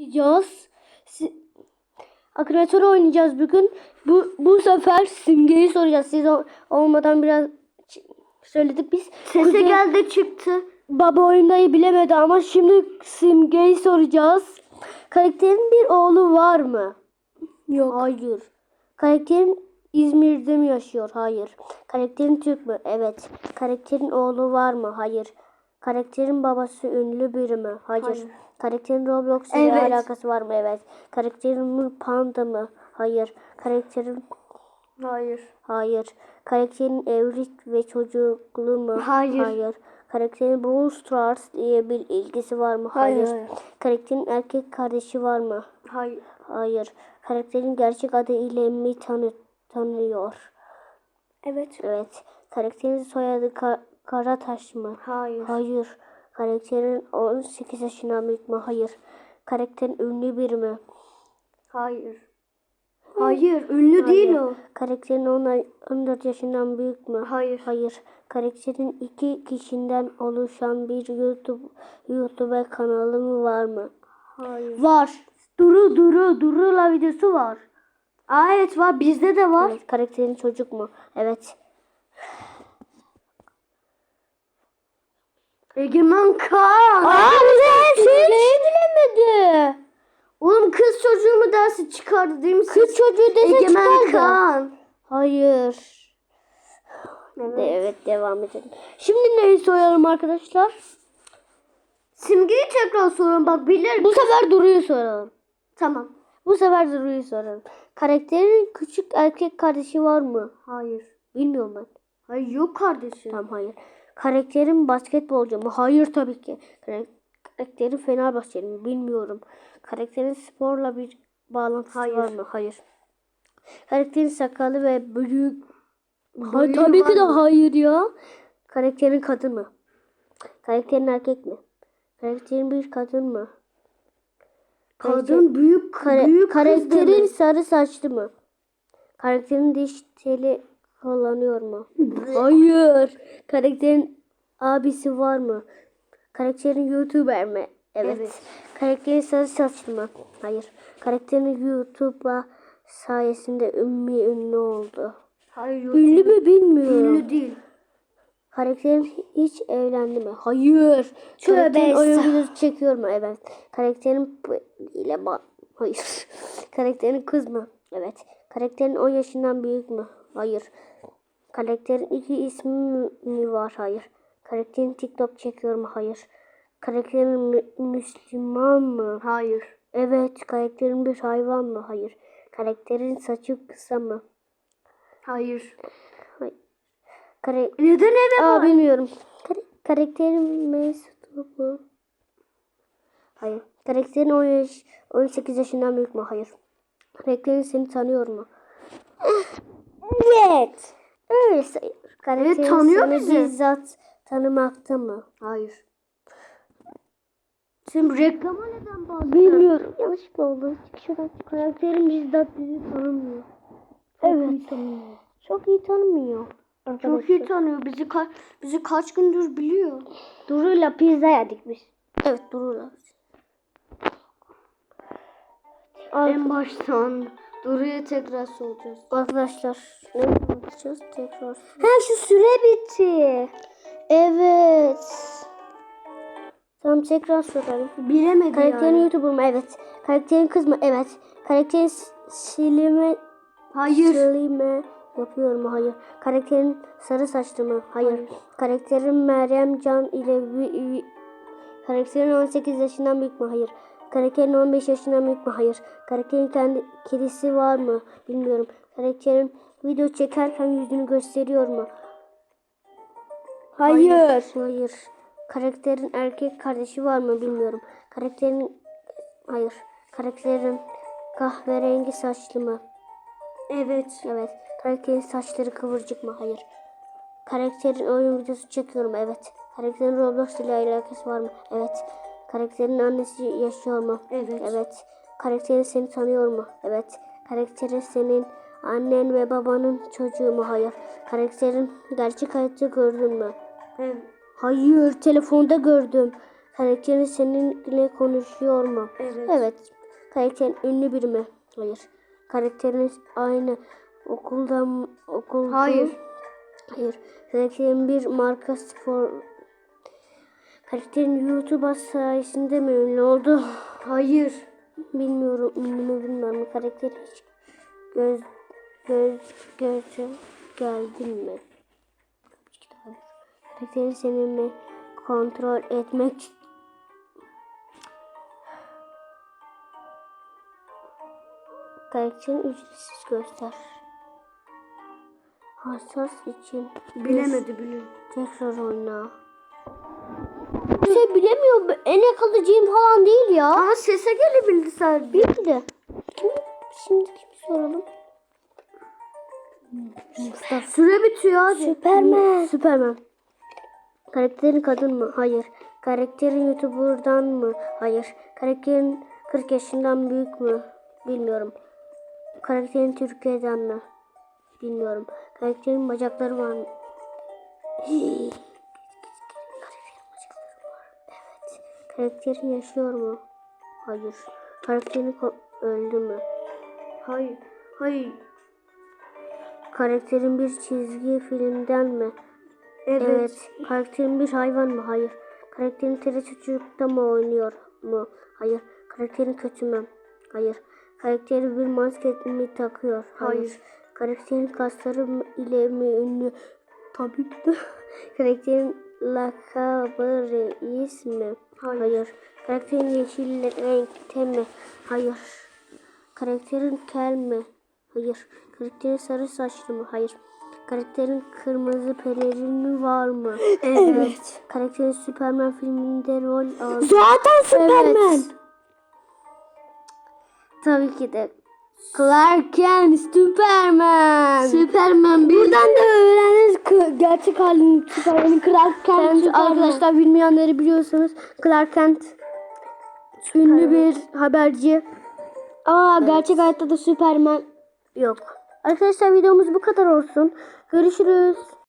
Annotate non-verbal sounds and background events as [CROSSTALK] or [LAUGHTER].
oynayacağız. Akreatör oynayacağız bugün. Bu bu sefer simgeyi soracağız. Siz olmadan biraz söyledik biz. Sese Kuzey- geldi çıktı. Baba oyundayı bilemedi ama şimdi simgeyi soracağız. Karakterin bir oğlu var mı? Yok. Hayır. Karakterin İzmir'de mi yaşıyor? Hayır. Karakterin Türk mü? Evet. Karakterin oğlu var mı? Hayır. Karakterin babası ünlü biri mi? Hayır. Hayır. Karakterin Roblox ile Evet. alakası var mı? Evet. Karakterin Mur Panda mı? Hayır. Karakterin Hayır. Hayır. Karakterin evlilik ve çocuklu mu? Hayır. Hayır. Karakterin Brawl Stars diye bir ilgisi var mı? Hayır, Hayır. hayır. Karakterin erkek kardeşi var mı? Hayır. Hayır. Karakterin gerçek adı ile mi tanı tanıyor? Evet. Evet. Karakterin soyadı Ka- Karataş mı? Hayır. Hayır. Karakterin 18 yaşından büyük mü? Hayır. Karakterin ünlü biri mi? Hayır. Hayır. Ünlü değil o. Karakterin 10 14 yaşından büyük mü? Hayır. Hayır. Karakterin iki kişiden oluşan bir YouTube YouTube kanalı mı var mı? Hayır. Var. Duru Duru Duru'la videosu var. Aa evet var. Bizde de var. Evet. Karakterin çocuk mu? Evet. Egemen Kaan. Abi Simgeyi bilemedi. Oğlum kız çocuğu mu dersi çıkardı değil mi? Kız çocuğu dese Egemen çıkardı. Kaan. Hayır. Evet. De, evet devam edelim. Şimdi neyi soralım arkadaşlar? Simgeyi tekrar sorun bak bilir. Bu sefer Duru'yu soralım. Tamam. Bu sefer Duru'yu soralım. Karakterin küçük erkek kardeşi var mı? Hayır. Bilmiyorum ben. Hayır yok kardeşim. Tamam hayır. Karakterin basketbolcu mu? Hayır tabii ki. Karak- Karakterin Fenerbahçeli mi? Bilmiyorum. Karakterin sporla bir bağlantısı Hayır. var mı? Hayır. Karakterin sakalı ve büyük... Ha, Bıyığı tabii ki de hayır ya. Karakterin kadın mı? Karakterin erkek mi? Karakterin bir kadın mı? Kadın büyük Kare- büyük karakterin sarı saçlı mı? Karakterin diş teli kullanıyor mu? [LAUGHS] Hayır. Karakterin abisi var mı? Karakterin YouTuber mi? Evet. Evet. Karakterin sarı saçlı mı? Hayır. Karakterin YouTube'a sayesinde ünlü ünlü oldu. Hayır. Ünlü mü bilmiyorum. Ünlü değil. Karakterin hiç evlendi mi? Hayır. Tövbe Karakterin oyun estağfurullah. videosu çekiyor mu? Evet. Karakterin ile Hayır. [LAUGHS] Karakterin kız mı? Evet. Karakterin 10 yaşından büyük mü? Hayır. Karakterin iki ismi mi- var? Hayır. Karakterin TikTok çekiyor mu? Hayır. Karakterin mü- Müslüman mı? Hayır. Evet. Karakterin bir hayvan mı? Hayır. Karakterin saçı kısa mı? Hayır. Hayır. Kare Neden eve Aa var? bilmiyorum. Kar- karakterin Mesut mu? Hayır. Karakterin 10 yaş, 18 yaşından büyük mü? Hayır. Karakterin seni tanıyor mu? Evet. Öyle sayılır. Karakterin tanıyor seni bizi. bizzat tanımakta mı? Hayır. Sen reklama neden bastın? Bilmiyorum. Yanlışlıkla oldu. Çık şuradan çık. Karakterin bizzat bizi tanımıyor. Çok Evet. iyi tanımıyor. Çok iyi tanımıyor. Çok iyi tanıyor. Bizi ka bizi kaç gündür biliyor. Duru'yla pizza yedik biz. Evet Duru'yla. En baştan Duru'ya tekrar soracağız. Arkadaşlar ne yapacağız tekrar? Ha şu süre bitti. Evet. Tamam tekrar soralım. Bilemedi Karakterin yani. YouTuber mu? Evet. Karakterin kız mı? Evet. Karakterin silime Hayır. silime yapıyor mu? Hayır. Karakterin sarı saçlı mı? Hayır. Hayır. Karakterin Meryem Can ile Karakterin 18 yaşından büyük mü? Hayır. Karakterin 15 yaşından büyük mü? Hayır. Karakterin kendi kedisi var mı? Bilmiyorum. Karakterin video çekerken yüzünü gösteriyor mu? Hayır. Hayır. Karakterin erkek kardeşi var mı? Bilmiyorum. Karakterin Hayır. Karakterin kahverengi saçlı mı? Evet. Evet. Karakterin saçları kıvırcık mı? Hayır. Karakterin oyun videosu çekiyorum. Evet. Karakterin Roblox ile alakası var mı? Evet. Karakterin annesi yaşıyor mu? Evet. Evet. Karakterin seni tanıyor mu? Evet. Karakterin senin annen ve babanın çocuğu mu? Hayır. Karakterin gerçek hayatta gördün mü? Evet. Hayır. Telefonda gördüm. Karakterin seninle konuşuyor mu? Evet. Evet. Karakterin ünlü biri mi? Hayır. Karakterin aynı okulda mı- okulda Hayır. Hayır. Karakterin bir marka spor Karakterin YouTube sayesinde mi ünlü oldu? Hayır. Bilmiyorum. Ünlü mü bilmiyorum. Karakter hiç göz göz göze geldin mi? Karakterin seninle kontrol etmek Karakterin ücretsiz göster. Hassas için Bilemedi bile. tekrar oyna. Şey bilemiyor. En kalıcıyım falan değil ya. Ama sese gelebildi sadece. Bildi. Kim? Şimdi kim soralım? Süre bitiyor hadi. Süpermen. Süpermen. Karakterin kadın mı? Hayır. Karakterin YouTuber'dan mı? Hayır. Karakterin 40 yaşından büyük mü? Bilmiyorum. Karakterin Türkiye'den mi? Bilmiyorum. Karakterin bacakları var mı? Hii. Evet. Karakterin yaşıyor mu? Hayır. Karakterin ko- öldü mü? Hayır. Hayır. Karakterin bir çizgi filmden mi? Evet. Evet. Karakterin bir hayvan mı? Hayır. Karakterin TRT çocukta mı oynuyor mu? Hayır. Karakterin kötü mü? Hayır. Karakteri bir maske mi takıyor? Hayır. Hayır. Karakterin kasları ile mi ünlü? Tabii ki de. [LAUGHS] Karakterin lakabı reis mi? Hayır. Karakterin yeşil renkte mi? Hayır. Karakterin kel mi? Hayır. Karakterin sarı saçlı mı? Hayır. Karakterin kırmızı pelerini var mı? [LAUGHS] Evet. Karakterin Superman filminde rol aldı. Zaten Superman. Evet. Tabii ki de. Clark Kent Superman. Superman Buradan da öğrendiniz ki gerçek halini Superman'in Clark Kent Superman. arkadaşlar bilmeyenleri biliyorsanız Clark Kent ünlü bir haberci. Aa gerçek hayatta da Superman. Yok. Arkadaşlar videomuz bu kadar olsun. Görüşürüz.